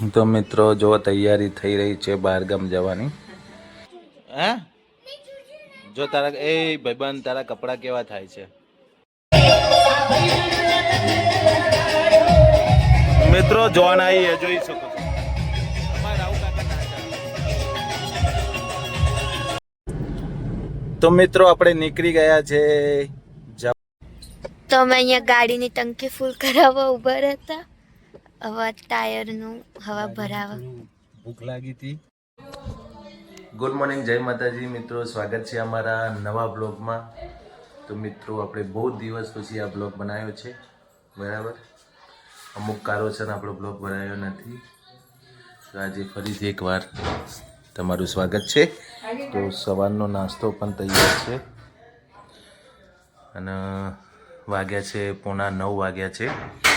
તો મિત્રો જો તૈયારી થઈ રહી છે બહારગામ જવાની. હે? જો તારા એ ભાઈબંધ તારા કપડાં કેવા થાય છે? મિત્રો જોન આવી જોઈ શકો છો. તો મિત્રો આપણે નીકળી ગયા છે. તો અમે અહીંયા ગાડીની ટંકી ફૂલ કરાવવા ઊભા હતા હવે ટાયરનું હવા ભરાવા. ભૂખ લાગી હતી. ગુડ મોર્નિંગ જય માતાજી. મિત્રો સ્વાગત છે અમારા નવા બ્લોગમાં. તો મિત્રો આપણે બહુ દિવસ પછી આ બ્લોગ બનાવ્યો છે. બરાબર? અમુક કારણોસર આપણો બ્લોગ બનાવ્યો નથી. તો આજે ફરીથી એકવાર તમારું સ્વાગત છે. તો સવારનો નાસ્તો પણ તૈયાર છે. અને વાગ્યા છે પોણા નવ વાગ્યા છે.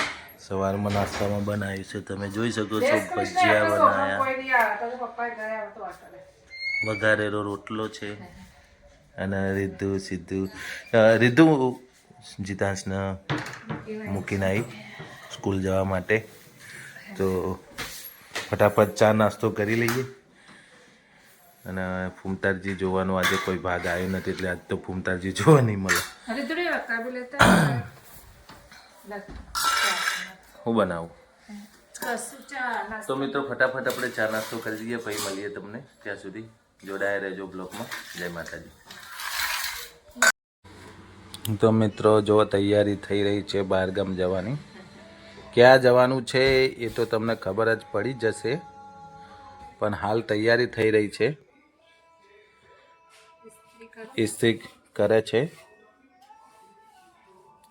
સવારમાં નાસ્તામાં બનાવ્યું છે. તમે જોઈ શકો છો ભજીયા બનાવ્યા. વઘારેલો રોટલો છે. અને રીધુ સીધું રીધુ જીતાંશને મૂકીને આવી સ્કૂલ જવા માટે. તો ફટાફટ ચા નાસ્તો કરી લઈએ. અને ફૂમતારજી જોવાનો આજે કોઈ ભાગ આવ્યો નથી એટલે આજ તો ફૂમતારજી જોવા નહીં મળે. હું બનાવું? તો મિત્રો ફટાફટ આપણે ચા નાસ્તો કરી દઈએ પછી મળીએ તમને ત્યાં સુધી. જોડાયા રહેજો બ્લોગમાં. જય માતાજી. તો મિત્રો જો તૈયારી થઈ રહી છે બહારગામ જવાની. ક્યાં જવાનું છે એ તો તમને ખબર જ પડી જશે પણ હાલ તૈયારી થઈ રહી છે. ઇસ્ત્રી કરે છે.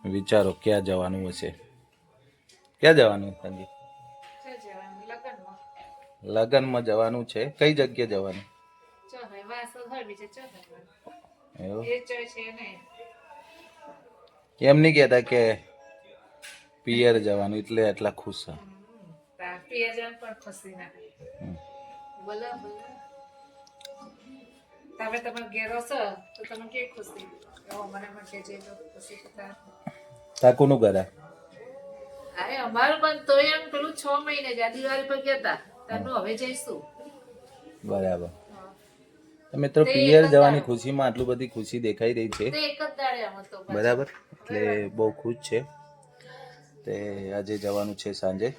વિચારો ક્યાં જવાનું હશે? ક્યાં જવાનું સંજીવ લગનમાં. જવાનું છે. કઈ જગ્યાએ જવાનું? કેમ નહીં કહેતા કે પિયર જવાનું એટલે એટલા ખુશ છે. તમારે ઘેર અરે અમારું પણ તો એમ પેલું છ મહિને જ આ દિવાળી પર ગયા હતા હવે જઈશું. બરાબર. મિત્રો પિયર જવાની ખુશીમાં આટલું બધી ખુશી દેખાઈ રહી છે. બરાબર. એટલે બહુ ખુશ છે. તે આજે જવાનું છે સાંજે.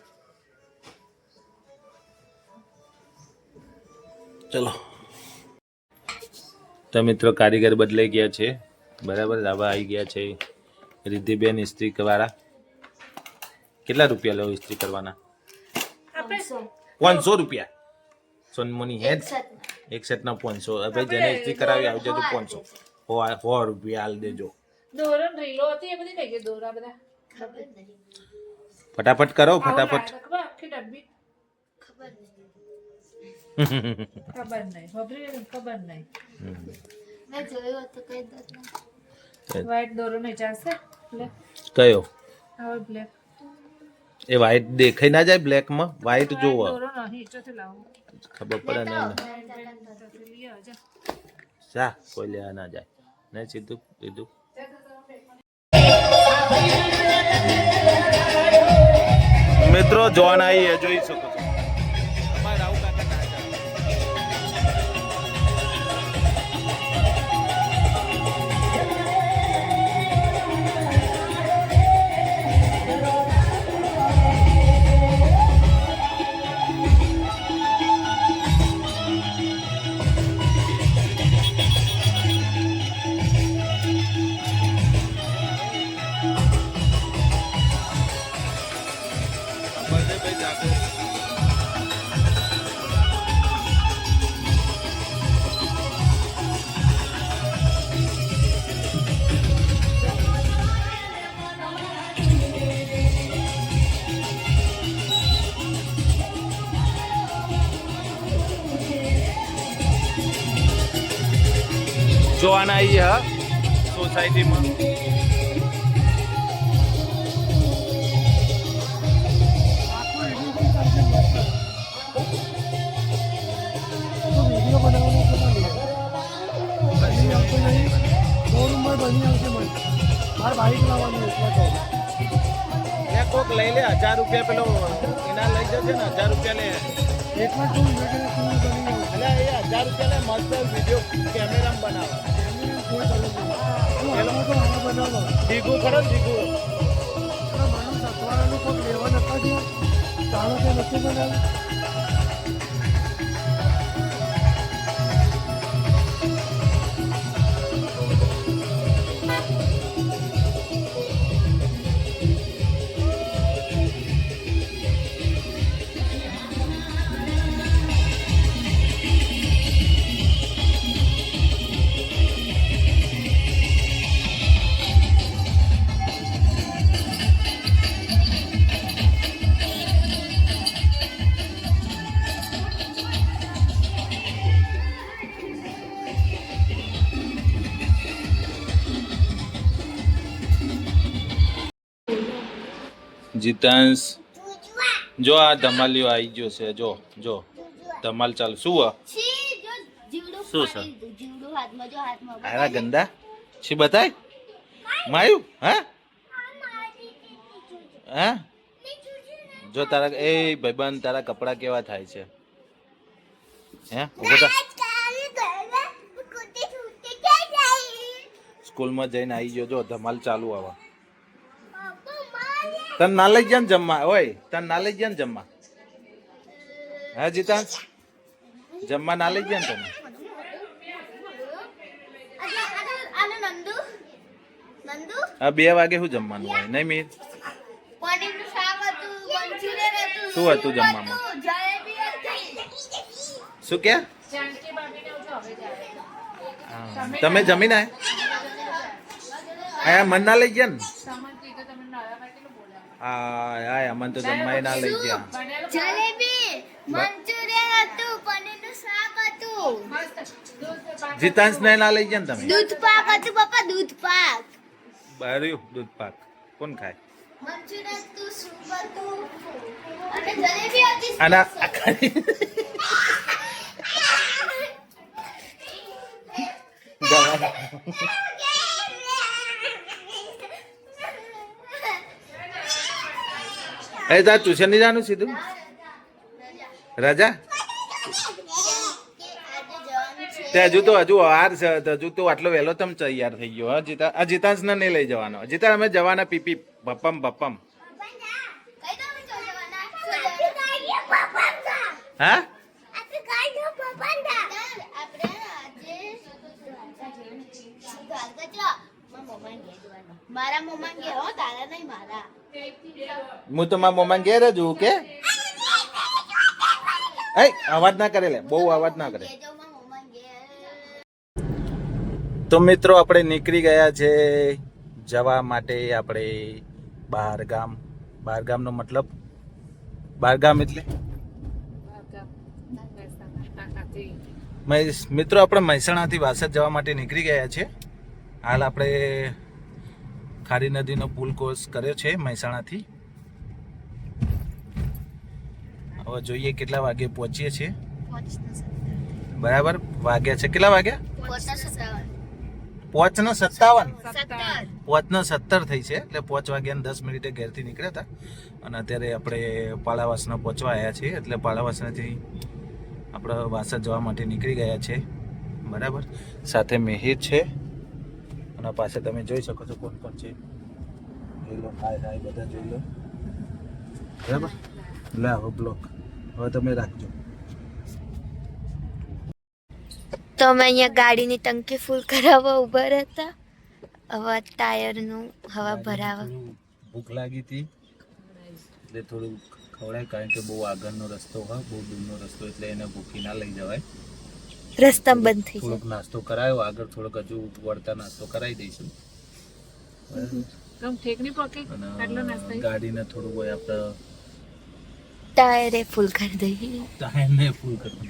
ચલો. તો મિત્રો કારીગર બદલાઈ ગયા છે. બરાબર આવા આવી ગયા છે. રિદ્ધિબેન ઇસ્ત્રી વાળા કેટલા રૂપિયા લો ઇસ્ત્રી કરવાના? પાંચસો. રૂપિયા? સોનમોની હેડ? એક સેટના. પાંચસો. હવે જેને ઇસ્ત્રી કરાવી આવજો તો પાંચસો. સો રૂપિયા હાલ દેજો. દોરણ રીલો હતી એ બધી કઈ ગઈ દોરા બધા. ફટાફટ કરો ફટાફટ. ખબર નહીં. ખબર ખબર નહીં. મેં જોયું હતું કઈ દોરો. નહીં ચાલશે? કયો? હવે બ્લેક એ વ્હાઈટ દેખાઈ ના જાય બ્લેકમાં વ્હાઈટ જોવો. ખબર પડે નહીં. ચોથી જા. કોઈ લેવા ના જાય. નહીં સીધું સીધું. મિત્રો જોન આવી જોઈ શકો એટલે કહું મેં કહું કોક લઈ લે, હજાર રૂપિયા પેલો એના લઈ જશે ને, હજાર રૂપિયા લે. એટલા હજાર રૂપિયા મસ્ત વીડિયો કેમેરામાં બનાવે. દીઘું ખરો નથી દીઘું જીતાંશ. જો આ ધમાલિયો આવી ગયો છે જો જો. ધમાલ ચાલુ. શું શું છે? આરા ગંદા? છે બતાય? માયું? હા? હા જો તારા એ ભાઈબંધ તારા કપડા કેવા થાય છે? હે? સ્કૂલમાં જઈને આવી ગયો જો ધમાલ ચાલુ આવા. તને ના લઈ ને જમવા, ઓય, તને ના લઈ ને જમવા. હા જીતા જમવા ના લઈ ગયા ને તમે આ બે વાગે શું જમવાનું હોય, નહીં મીર? શું હતું જમવામાં? શું કે. તમે જમીને આયા? મન ના લઈ ગયા ને સામાન કીધું તમે નવા માટે કેટલું બોલ્યા આ આય અમન તો જમવાય ના લઈ ગયા બનેલું જલેબી મંચુરિયન હતું પનીરનું શાક હતું મસ્ત દૂધ પાક જીતાંશ ને ના લઈ ગયા ને તમે દૂધ પાક હતું પપ્પા દૂધ પાક બાર્યું દૂધ પાક કોણ ખાય મંચુરિયન હતું સૂપ હતું અને જલેબી હતી આના આ ખાલી દવા એ તાર ટ્યુશન નહીં જવાનું સીધું? રાજા? તે હજુ તો હજુ વાર છે હજુ તો આટલો વહેલો તમ તૈયાર થઈ ગયો હા જીતા આ નહીં લઈ જવાનો. જીતા અમે જવાના પીપી ભપમ ભપમ હા? મારા મમ્મા ઘેર હો તારા નહીં મારા. હું તો મારા મમ્મા ઘેર જ હું કે? એ અવાજ ના કરે લે બહુ અવાજ ના કરે. તો મિત્રો આપણે નીકળી ગયા છે જવા માટે આપણે બહાર ગામ બહાર ગામનો મતલબ બહાર ગામ એટલે મિત્રો આપણે મહેસાણાથી વાસદ જવા માટે નીકળી ગયા છે. હાલ આપણે ખારી નદીનો પુલ કોર્સ કર્યો છે મહેસાણાથી. હવે જોઈએ કેટલા વાગે પહોંચીએ છીએ. બરાબર? વાગ્યા છે. કેટલા વાગ્યા? પહોંચનો સત્તાવન. પોચના સત્તર થઈ છે. એટલે પોચ વાગ્યા દસ મિનિટે ઘેરથી નીકળ્યા હતા. અને અત્યારે આપણે પાળાવાસના પહોંચવા આવ્યા છીએ. એટલે પાળાવાસનાથી આપણે વાસદ જવા માટે નીકળી ગયા છે. બરાબર? સાથે મિહિર છે. અને પાસે તમે જોઈ શકો છો કોણ કોણ છે. જોઈ લો હાય હાય બધા જોઈ લો. બરાબર? લે હવે બ્લોક હવે તમે રાખજો. તો અમે અહીંયા ગાડીની ટંકી ફૂલ કરાવવા ઊભા રહેતા. હવે ટાયરનું હવા ભરાવા. ભૂખ લાગી હતી. એટલે થોડું ખવડાય કારણ કે બહુ આગળનો રસ્તો હોય બહુ દૂરનો રસ્તો એટલે એને ભૂખી ના લઈ જવાય. રસ્તા બંધ થઈ થોડોક નાસ્તો કરાયો આગળ થોડોક હજુ વળતા નાસ્તો કરાવી દઈશું. ગાડીને થોડું હોય આપણે ટાયરે ફૂલ કરી દઈએ. ટાયરને ફૂલ કરી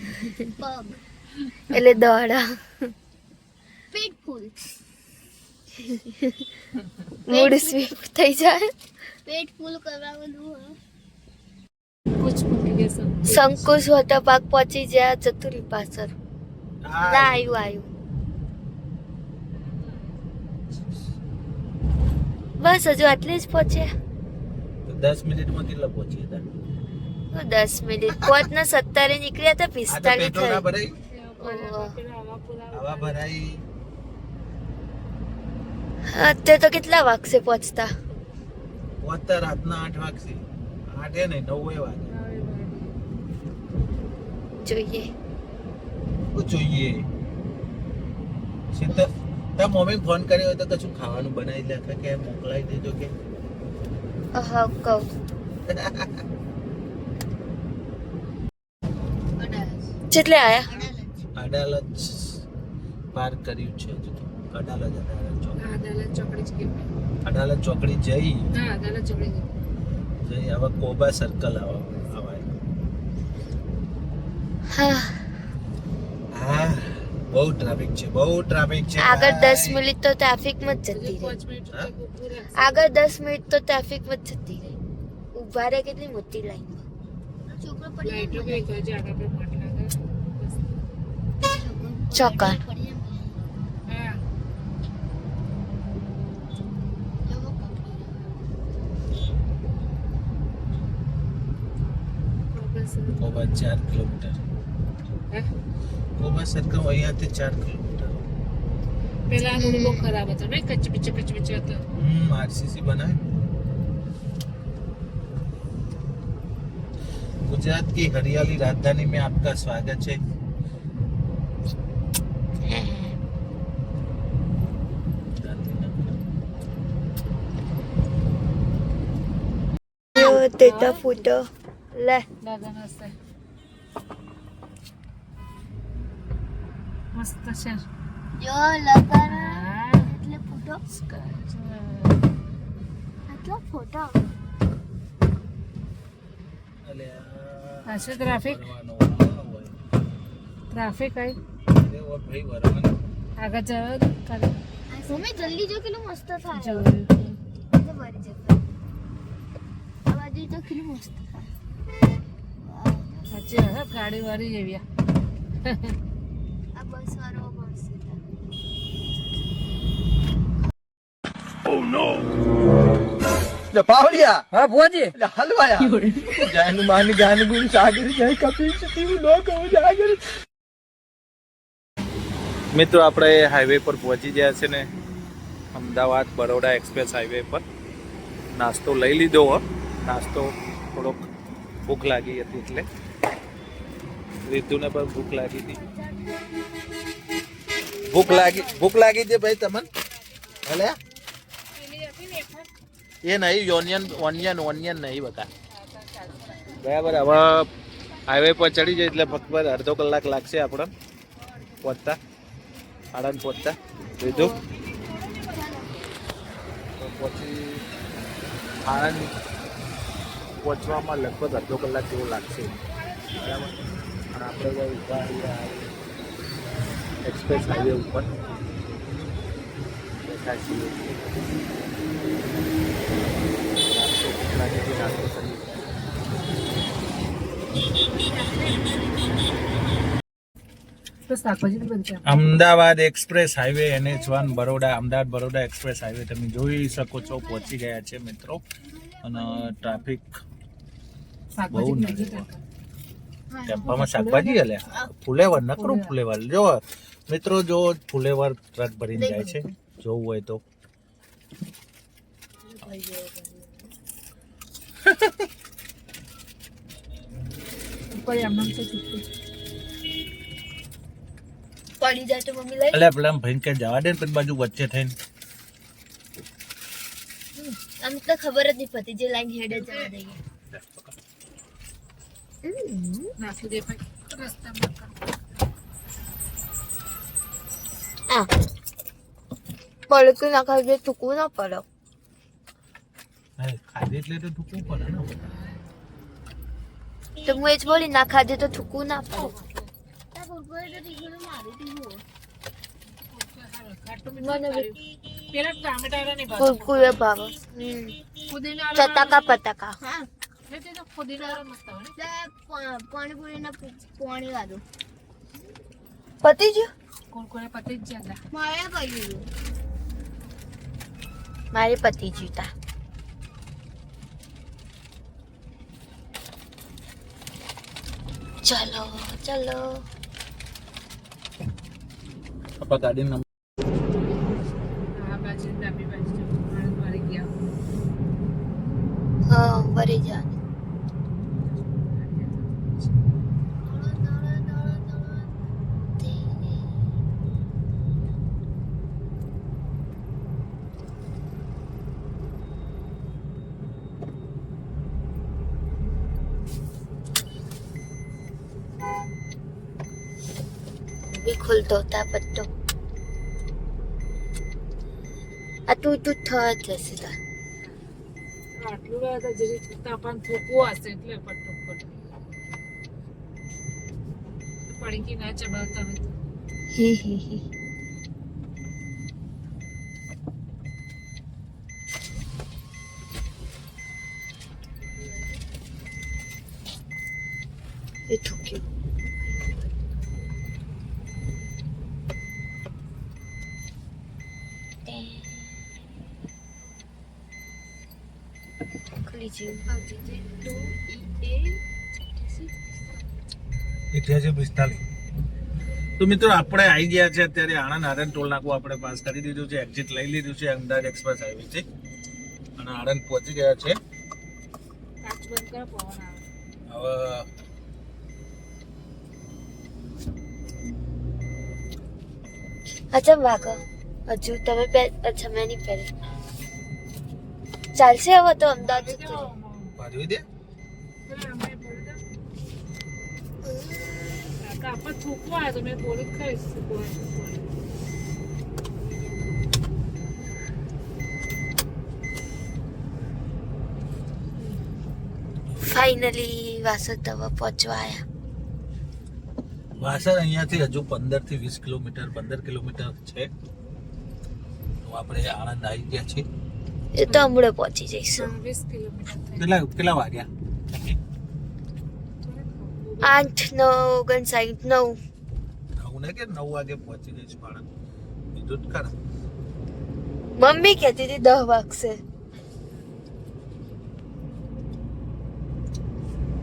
એટલે દોડા. પેટ ફૂલ મૂડ સ્વીપ થઈ જાય. પેટ ફૂલ કરાવવાનું કુછ મૂકી પાક પહોંચી ગયા ચતુરી પાછળ. આવ્યું આવ્યું બસ હજુ આટલી જ પહોંચ્યા દસ મિનિટમાં કેટલા પહોંચી હતા દસ મિનિટ. પોત ને સત્તરે નીકળ્યા તો આ તો પિસ્તાલીસ થઈ. અત્યારે તો કેટલા વાગશે પહોંચતા? પહોંચતા રાતના આઠ વાગશે. આઠે નહીં નવે વાગે. જોઈએ. શું જોઈએ. શીતલ તાર મમ્મી ફોન કર્યો હોય તો કશું ખાવાનું બનાવી લે કે મોકલાવી દેજો કે. હા કહું. કેટલે આયા? અડાલજ પાર કર્યું છે હજુ તો. અડાલજ અડાલજ ચોક. ચોકડી અડાલજ ચોકડી જઈ? હા અદાલત ચોકડી જઈ. હવે કોબા સર્કલ આવા આવાય હા. હા બહુ ટ્રાફિક છે બહુ ટ્રાફિક છે આગળ દસ ભાઈ. મિનિટ તો ટ્રાફિકમાં જ જતી રહી. ઊભું. આગળ દસ મિનિટ તો ટ્રાફિકમાં જ જતી રહી. ઊભા રહે કેટલી મોટી લાઈન છોકરો પડી. ચોકર. હા. ચાર કિલોમીટર. હે? કોબા સર્કલ અહીંયાથી ચાર કિલોમીટર પેલા આ રોડ બહુ ખરાબ હતો ને કચ્ચ પીચે કચ્ચ પીચે હતો હમ આરસીસી બનાવે गुजरात की हरियाली राजधानी में आपका स्वागत है તેતા ફૂટો લે દાદા નમસ્તે મસ્ત છે. જો લગન એટલે ફોટો. આટલો ફોટો. આ છે ટ્રાફિક? ટ્રાફિક આઈ આગળ જવા કાલે મમ્મી જલ્દી જો કેટલું મસ્ત થાય. જશે આ બાજુ તો કેટલું મસ્ત થાય. સાચી ગાડી વાળી જેવી આ. આ બસ વાળો મસ્ત પાવડિયા હા ભુવાજી એટલે હલવાયા જાનું માની ગાન ગુણ સાગર જય કપિલ સતીવું નો કહું મિત્રો આપણે હાઈવે પર પહોંચી ગયા છે ને. અમદાવાદ બરોડા એક્સપ્રેસ હાઈવે પર. નાસ્તો લઈ લીધો હો. નાસ્તો થોડોક ભૂખ લાગી હતી એટલે. રીતુને પણ ભૂખ લાગી હતી. ભૂખ લાગી ભૂખ લાગી છે ભાઈ તમને? ભલે. એ નહીં ઓનિયન ઓનિયન ઓનિયન નહીં બકા. બરાબર, હવે હાઈવે પર ચડી જાય એટલે ફક્ત અડધો કલાક લાગશે આપણને પહોંચતા આણંદ પહોંચતા. લીધું પછી આણંદ પહોંચવામાં લગભગ અડધો કલાક જેવો લાગશે. બરાબર? આપણે અહીંયા એક્સપ્રેસ હાઈવે ઉપર. બેઠા છીએ. Ahmedabad express highway NH one Baroda Ahmedabad Baroda express highway તમે જોઈ શકો છો પહોંચી ગયા છે મિત્રો. અને ટ્રાફિક બહુ ટેમ્પામાં શાકભાજી હલે ફુલેવર નકરું ફુલેવર. જો મિત્રો જો ફુલેવર ટ્રક ભરીને જાય છે જોવું હોય તો. પડી જાય તો મમ્મી લઈ એટલે પેલા ભાઈ કે જવા દે ને બાજુ વચ્ચે થઈને. આમ તો ખબર જ નહીં પડતી જે લાઈન હેડે જવા દઈએ. નાખી દે ભાઈ. રસ્તામાં કર. આ પડતું ના ખાઈ ચૂકવું ના પડે ખાધી એટલે તો ઠૂકવું પડે ને તો હું એ જ બોલી ના ખાધે તો થૂકવું ના પડે ચટાકા પટાકા. પાણીપુરી ના પાણી વાળું પતી ગયું કુરકુરે પતી જ જતા. મારે પતી મારે પતી જીતા ચલો ચલો. પતા બી પત્તો આ તું તું થવા જશે આટલું તો જરી થોકવું હશે એટલે પટ્ટો પટ્ટો પડીકી ના ચબાવતા હોય તો. હી હી હી. એ ઠોક્યું તો મિત્રો આપણે આવી ગયા છે અત્યારે આણંદ આણંદ ટોલ નાકું આપણે પાસ કરી દીધું છે એક્ઝિટ લઈ લીધું છે, અમદાવાદ એક્સપ્રેસ હાઈવે છે અને આણંદ પહોંચી ગયા છે. હવે અચ્છા વાગો હજુ તમે અચ્છા, મેં નહીં પહેરી ચાલશે હવે તો અમદાવાદ દે કાપડ થૂકવા તો મેં થોડીક ખાઈશ ફાઇનલી વાસદ તવા પહોંચવા આવ્યા વાસણ અહીંયાથી હજુ પંદરથી વીસ કિલોમીટર પંદર કિલોમીટર છે. તો આપણે આણંદ આવી ગયા છીએ. એ તો હમણાં પહોંચી જઈશું. કેટલા કેટલા વાગ્યા? આઠ નવ ઓગણસાઠ નવ. નવ ને કે નવ વાગે પહોંચી જઈશ બાળક? બીજું જ મમ્મી કહેતી હતી દહ વાગશે.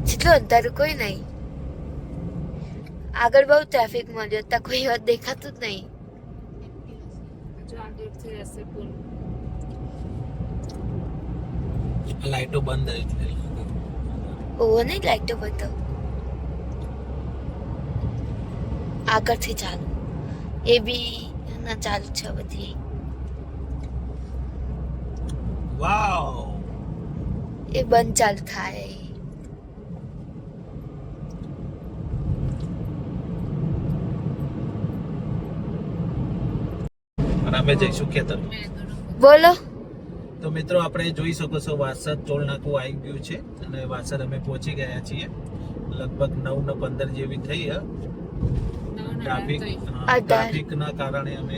જેટલું અંધારું કોઈ નહીં. આગળ બહુ ટ્રાફિક મળ્યો ત્યાં કોઈ વાત દેખાતું જ નહીં હજુ આગળથી રહેશે પુલ લાઈટો બંધ એટલે ઓવર નહીં લાઈટો બંધ. આગળથી ચાલુ. એ બી ના ચાલુ છે બધી વાવ. એ બંધ ચાલુ થાય. અને અમે જઈશું ખેતર બોલો. તો મિત્રો આપણે જોઈ શકો છો વાસદ ટોલ નાકું આવી ગયું છે અને વાસદ અમે પહોંચી ગયા છીએ. લગભગ નવ ને પંદર જેવી થઈ હે. ટ્રાફિક ટ્રાફિકના કારણે અમે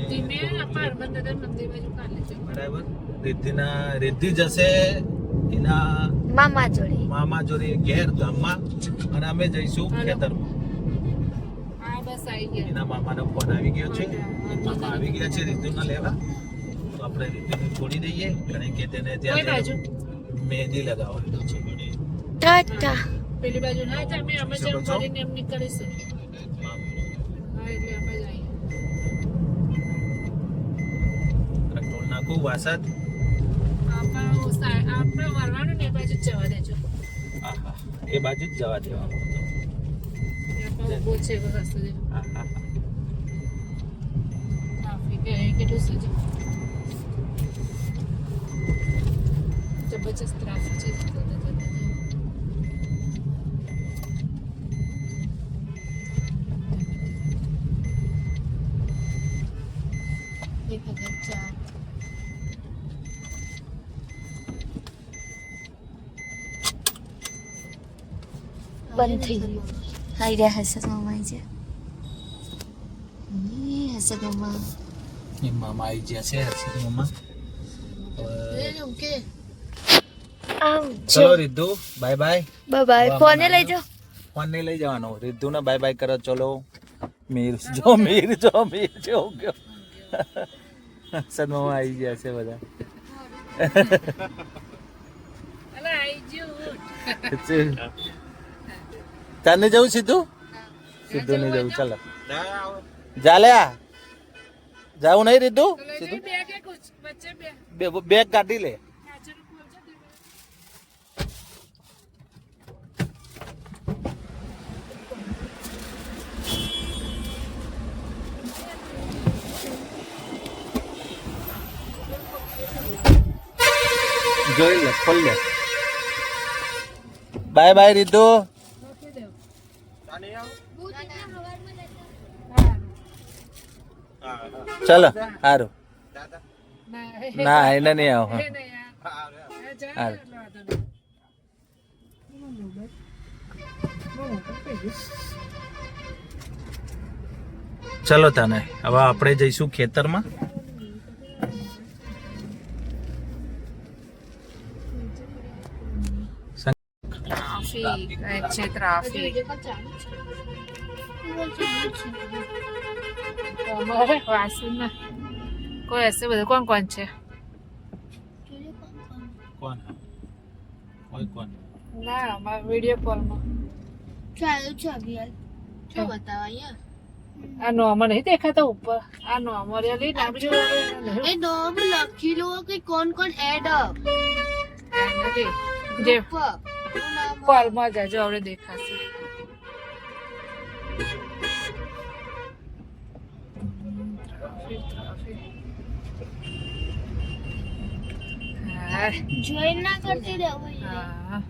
બરાબર. રિદ્ધિના રિદ્ધિ જશે એના મામા જોડે. મામા જોડે ઘેર ગામમાં અને અમે જઈશું ખેતરમાં. હા બસ આવી ગયા. એના મામાનો ફોન આવી ગયો છે. મામા આવી ગયા છે રિદ્ધિને લેવા. તો આપણે રિદ્ધિને છોડી દઈએ કારણ કે તેને ત્યાં બાજુ? મહેંદી લગાવવાની છે ટાટા. પેલી બાજુ ના થાય અમે અમે જેમ? કરીને એમ નીકળીશું. હા. એટલે અમે આપણે વરવાનું ને એ બાજુ જ જવા દેજો. આહા એ બાજુ જ જવા દેવાનું. ઊભો છે. ટ્રાફિક કેટલું છે જબરજસ્ત ટ્રાફિક છે જતા જતા જતા. એક હજાર ચાર બંધ થઈ ગયું હાઈ રહ્યા હશે મામા છે હશે મામા એ મામા આવી ગયા છે હર્ષદ મામા હવે આમ ચલો. Riddhu bye bye bye bye ફોને લઈ જાઓ ફોન લઈ જવાનો. રિદ્ધુ ને બાય બાય કરો ચલો. મીર જો મીર જો મીર જો ગયો. હર્ષદ આવી ગયા છે બધા. અલા આઈ ગયું ચલ. તને જવું સીધું? સીધું નહીં જવું ચાલો. જાલ્યા. જાવું નહીં રીધું સીધું બે કે કુછ બચ્ચે બે બે બેગ કાઢી લે. જોઈ લે, ખોલ લે. Bye bye, Ritu. ચલો સારું ના, એને નહીં આવો. ચલો તને, હવે આપણે જઈશું ખેતરમાં. અમારે વાસણ ના કોઈ હશે બધું? કોણ કોણ છે? કોણ? કોઈ કોણ? ના અમારા વીડિયો કોલમાં. ચાલુ છે અભિયાન. શું બતાવો અહીંયા. આ નોર્મલ નહીં દેખાતા ઉપર? આ નોર્મલ રેલી ના બીજું એ નામ લખી લો કે કોણ કોણ એડ અપ જે જે કોલમાં જજો આવડે દેખાશે ટ્રાફિક, ટ્રાફિક. હા, જોઈન ના કરતી રહેવું હા.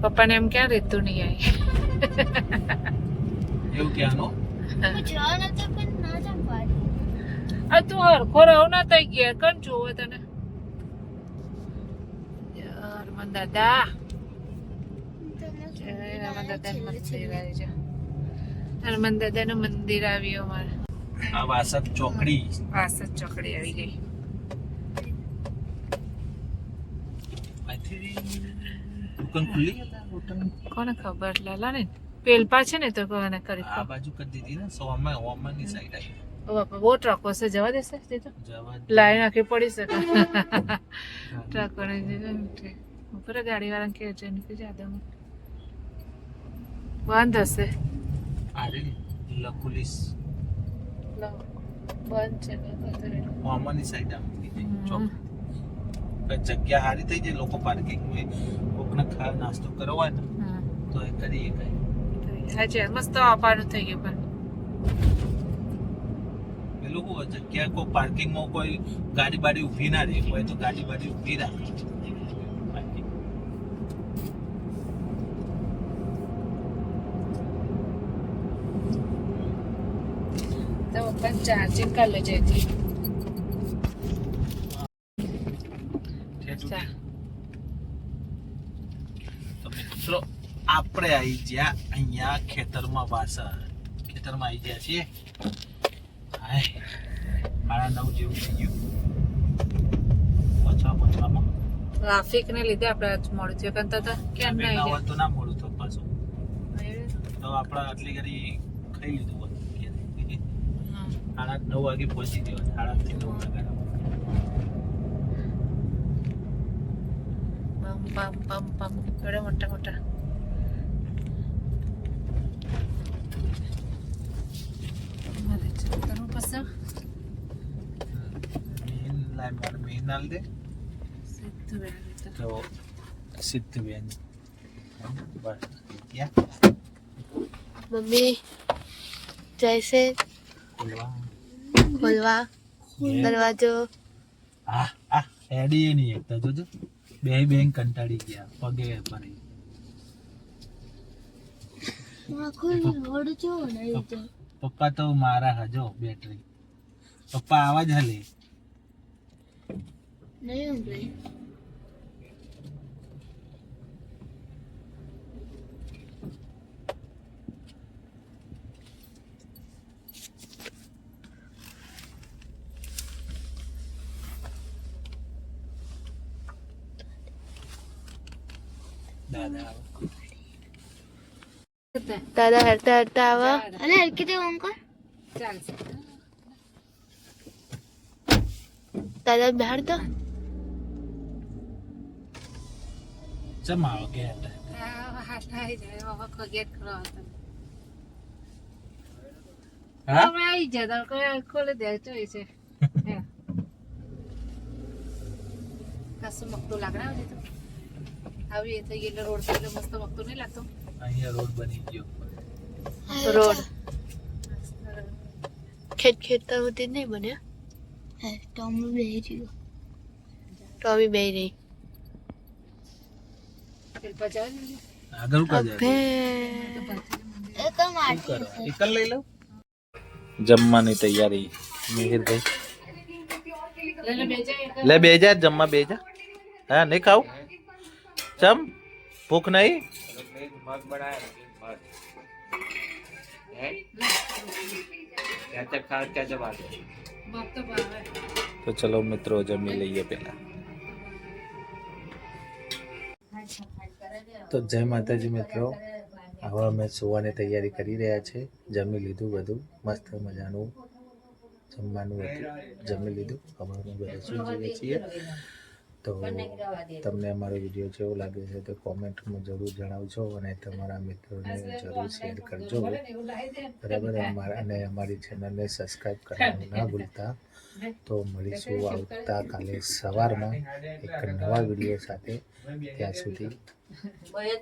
પપ્પાને એમ ક્યાં રહેતું નહીં આવી એવું ક્યાંનો જવા નતો પણ ના આ તું હરખો રહો ના થઈ ગયા. કણ જોવે તને? યાર દાદા. જય હનુમાન દાદાનું મંદિર આવ્યું અમારે. આ વાસદ ચોકડી. વાસદ ચોકડી આવી ગઈ. દુકાન ખુલ્લી? કોને ખબર? લાલા ને? પેલપા છે ને તો કોને કરી આ બાજુ કરી દીધી ને સોમાં ઓમાની સાઈડ આવી. બહુ ટ્રકો છે જવા દેશે જીજુ? જવા લાઈન આખી પડી શકે ટ્રકો ને ઉપર ગાડી વાળા કે છે નીકળી જા દમ. બંધ હશે. આરે લખુલીસ. બંધ છે મામાની સાઈડ આમ જગ્યા સારી થઈ જાય લોકો પાર્કિંગ કોકને ખા નાસ્તો કરવો હોય. તો એ કરીએ કઈ હા છે મસ્ત આપવાનું થઈ ગયું પણ. પેલું શું જગ્યા કોઈ પાર્કિંગમાં કોઈ ગાડી બાડી ઊભી ના રહી હોય તો ગાડી બાડી ઊભી રાખે. મિત્રો આપણે આવી ગયા અહીંયા ખેતરમાં વાસા ખેતરમાં આવી ગયા છીએ હાય સાડા નવ જેવું થઈ ગયું પહોંચવા પહોંચવામાં ટ્રાફિક ને લીધે આપણે આજ મોડું થયું કારણ તો કેમ બે ના ના આવી હોત તો ના મોડું થત પાછું જાય? તો આપણે આટલી ઘડી ખાઈ લીધું હોત ઘેર. હા. સાડા નવ વાગે પહોંચી ગયો સાડા આઠથી નવ વાગ્યા બમ બમ બમ બમ એવડા મોટા મોટા મારે જવાનું પછી મારે મેન નાલ દે તો. સિદ્ધ બેન મમ્મી જૈસે ખોલવા દરવાજો આ આ હેડી નહીં એકતા જોજો બે બેન કંટાળી ગયા પગે પડી પપ્પા તો મારા હજો બેટરી પપ્પા આવા જ હલે નહીં ભાઈ દાદા આવે. દાદા હરતા હરતા આવા અને હરકી તે અંકલ ચાલશે દાદા બહાર તો જમાવો ગેટ રોડ એટલે મસ્ત મગતું નહીં લાગતું. અહીંયા રોડ બની ગયો. રોડ. ખેત ખેતર સુધી નહીં બને તો અમે બે રહ્યું તો અમે બે રહી પેલ પચાવી દેજે. આગળ કા અભે એકલ લઈ લઉં જમવાની તૈયારી મિહિરભાઈ લે લે બેજા એક લે બે જા જમવા બે જા હા નહીં ખાવ ચમ ભૂખ નહીં मग बनाया मग त्याच्या खा त्याच्या बाजू મગ તો ભાવે તો ચલો મિત્રો, જમી લઈએ પેલા તો જય માતાજી મિત્રો. હવે અમે સુવાની તૈયારી કરી રહ્યા છે. જમી લીધું બધું. મસ્ત મજાનું જમવાનું હતું. જમી લીધું. હવે અમે બધા સુઈ જઈએ છીએ? તો તમને અમારો વીડિયો કેવો લાગે છે તો કોમેન્ટમાં જરૂર જણાવજો અને તમારા મિત્રોને જરૂર શેર કરજો. બરાબર અમારા અને અમારી ચેનલને સબસ્ક્રાઈબ કરવાનું ના ભૂલતા. તો મળીશું આવતા કાલે સવારમાં એક નવા વીડિયો સાથે ત્યાં સુધી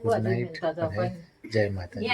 ગુડ નાઇટ જય માતાજી.